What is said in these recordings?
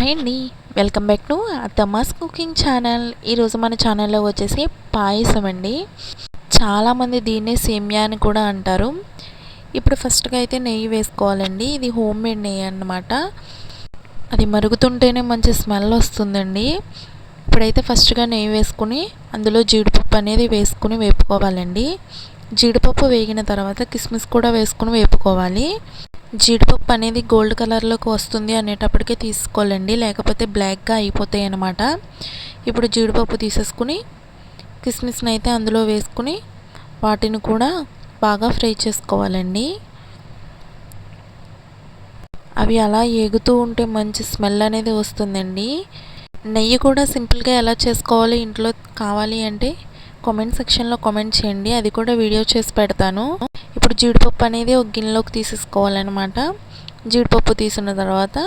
Hi అండి. Welcome back to అత్తమ్మాస్ cooking channel. ఈరోజు మన ఛానల్లో వచ్చేసి పాయసం అండి. చాలామంది దీన్నే సేమియా అని కూడా అంటారు. ఇప్పుడు ఫస్ట్గా అయితే నెయ్యి వేసుకోవాలండి. ఇది హోమ్ మేడ్ నెయ్యి అన్నమాట. అది మరుగుతుంటేనే మంచి స్మెల్ వస్తుందండి. ఇప్పుడైతే ఫస్ట్గా నెయ్యి వేసుకుని అందులో జీడిపప్పు అనేది వేసుకుని వేపుకోవాలండి. జీడిపప్పు వేగిన తర్వాత కిస్మిస్ కూడా వేసుకుని వేపుకోవాలి. జీడిపప్పు అనేది గోల్డ్ కలర్లోకి వస్తుంది అనేటప్పటికే తీసుకోవాలండి. లేకపోతే బ్లాక్గా అయిపోతాయి అనమాట ఇప్పుడు జీడిపప్పు తీసేసుకుని కిస్మిస్ని అయితే అందులో వేసుకుని వాటిని కూడా బాగా ఫ్రై చేసుకోవాలండి. అవి అలా ఏగుతూ ఉంటే మంచి స్మెల్ అనేది వస్తుందండి. నెయ్యి కూడా సింపుల్గా ఎలా చేసుకోవాలి ఇంట్లో కావాలి అంటే కామెంట్ సెక్షన్లో కామెంట్ చేయండి. అది కూడా వీడియో చేసి పెడతాను. ఇప్పుడు జీడిపప్పు అనేది ఒక గిన్నెలోకి తీసేసుకోవాలన్నమాట. జీడిపప్పు తీసిన తర్వాత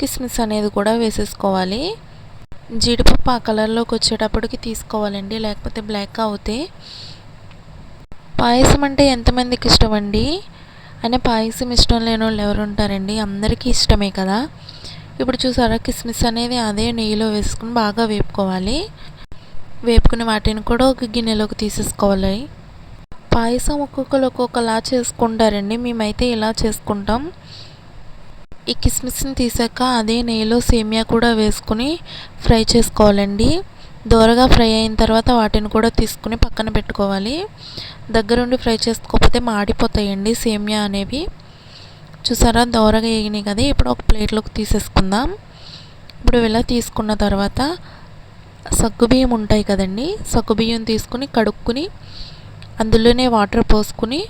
కిస్మిస్ అనేది కూడా వేసేసుకోవాలి. జీడిపప్పు ఆ కలర్లోకి వచ్చేటప్పటికి తీసుకోవాలండి లేకపోతే బ్లాక్ అవుతే. పాయసం అంటే ఎంతమందికి ఇష్టం అండి అయినా పాయసం ఇష్టం లేని వాళ్ళు ఎవరు ఉంటారండి? అందరికీ ఇష్టమే కదా. ఇప్పుడు చూసారా కిస్మిస్ అనేది అదే నెయ్యిలో వేసుకుని బాగా వేపుకోవాలి. వేపుకుని వాటిని కూడా ఒక గిన్నెలోకి తీసేసుకోవాలి. పాయసం ఒక్కొక్కరు ఒక్కొక్కలా చేసుకుంటారండి. మేమైతే ఇలా చేసుకుంటాం. ఈ కిస్మిస్ని తీసాక అదే నెయ్యిలో సేమియా కూడా వేసుకుని ఫ్రై చేసుకోవాలండి. దోరగా ఫ్రై అయిన తర్వాత వాటిని కూడా తీసుకుని పక్కన పెట్టుకోవాలి. దగ్గరుండి ఫ్రై చేసుకోకపోతే మాడిపోతాయండి సేమియా అనేవి. చూసారా? దోరగా వేగినాయి కదా. ఇప్పుడు ఒక ప్లేట్లోకి తీసేసుకుందాం. ఇప్పుడు ఇలా తీసుకున్న తర్వాత సగ్గుబియ్యం ఉంటాయి కదండి. సగ్గుబియ్యం తీసుకుని కడుక్కుని అందులోనే వాటర్ పోసుకుని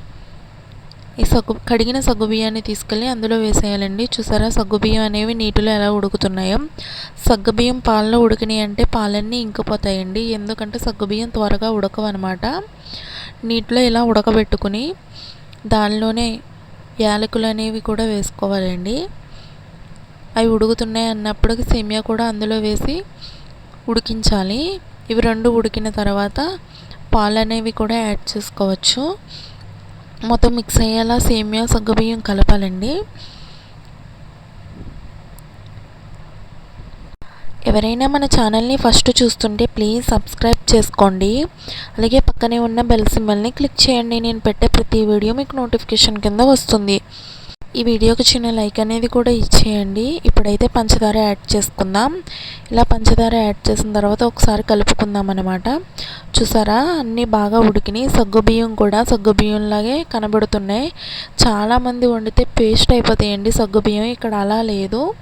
ఈ సగ్గు కడిగిన సగ్గుబియ్యాన్ని తీసుకెళ్ళి అందులో వేసేయాలండి. చూసారా? సగ్గుబియ్యం అనేవి నీటిలో ఎలా ఉడుకుతున్నాయో. సగ్గుబియ్యం పాలలో ఉడికినాయి అంటే పాలన్నీ ఇంకిపోతాయండి. ఎందుకంటే సగ్గుబియ్యం త్వరగా ఉడకవన్నమాట. నీటిలో ఇలా ఉడకబెట్టుకుని దానిలోనే యాలకులు అనేవి కూడా వేసుకోవాలండి. అవి ఉడుకుతున్నాయి అన్నప్పటికి సేమియా కూడా అందులో వేసి ఉడికించాలి. ఇవి రెండు ఉడికిన తర్వాత పాలు అనేవి కూడా యాడ్ చేసుకోవచ్చు. మొత్తం మిక్స్ అయ్యేలా సేమియా సగ్గుబియ్యం కలపాలండి. ఎవరైనా మన ఛానల్ని ఫస్ట్ చూస్తుంటే ప్లీజ్ సబ్స్క్రైబ్ చేసుకోండి. అలాగే పక్కనే ఉన్న బెల్ సింబల్ని క్లిక్ చేయండి. నేను పెట్టే ప్రతి వీడియో మీకు నోటిఫికేషన్ కింద వస్తుంది. ఈ వీడియోకి చిన్న లైక్ అనేది కూడా ఇచ్చేయండి. ఇప్పుడైతే పంచదార యాడ్ చేసుకుందాం. ఇలా పంచదార యాడ్ చేసిన తర్వాత ఒకసారి కలుపుకుందాం అనమాట చూసారా? అన్నీ బాగా ఉడికినాయి. సగ్గుబియ్యం కూడా సగ్గుబియ్యంలాగే కనబడుతున్నాయి. చాలామంది వండితే పేస్ట్ అయిపోతాయండి సగ్గుబియ్యం ఇక్కడ అలా లేదు.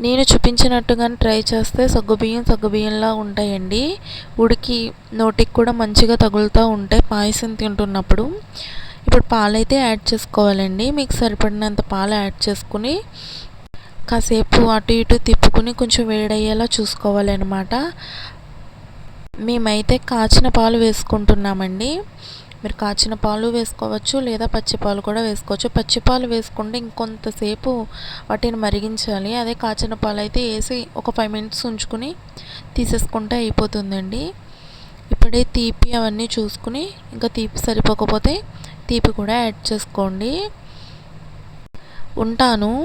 నేను చూపించినట్టుగానే ట్రై చేస్తే సగ్గుబియ్యం సగ్గుబియ్యంలా ఉంటాయండి. ఉడికి నోటికి కూడా మంచిగా తగులుతూ ఉంటాయి. పాయసం తింటున్నప్పుడు. ఇప్పుడు పాలైతే యాడ్ చేసుకోవాలండి. మీకు సరిపడినంత పాలు యాడ్ చేసుకుని కాసేపు అటు ఇటు తిప్పుకుని కొంచెం వేడయ్యేలా చూసుకోవాలి అనమాట మేమైతే కాచిన పాలు వేసుకుంటున్నామండి. మీరు కాచిన పాలు వేసుకోవచ్చు లేదా పచ్చిపాలు కూడా వేసుకోవచ్చు. పచ్చిపాలు వేసుకుంటే ఇంకొంతసేపు వాటిని మరిగించాలి. అదే కాచిన పాలు అయితే వేసి ఒక ఫైవ్ మినిట్స్ ఉంచుకుని తీసేసుకుంటే అయిపోతుందండి. ఇప్పుడే తీపి అవన్నీ చూసుకుని ఇంకా తీపి సరిపోకపోతే తీపి కూడా యాడ్ చేసుకోండి. ఉంటాను.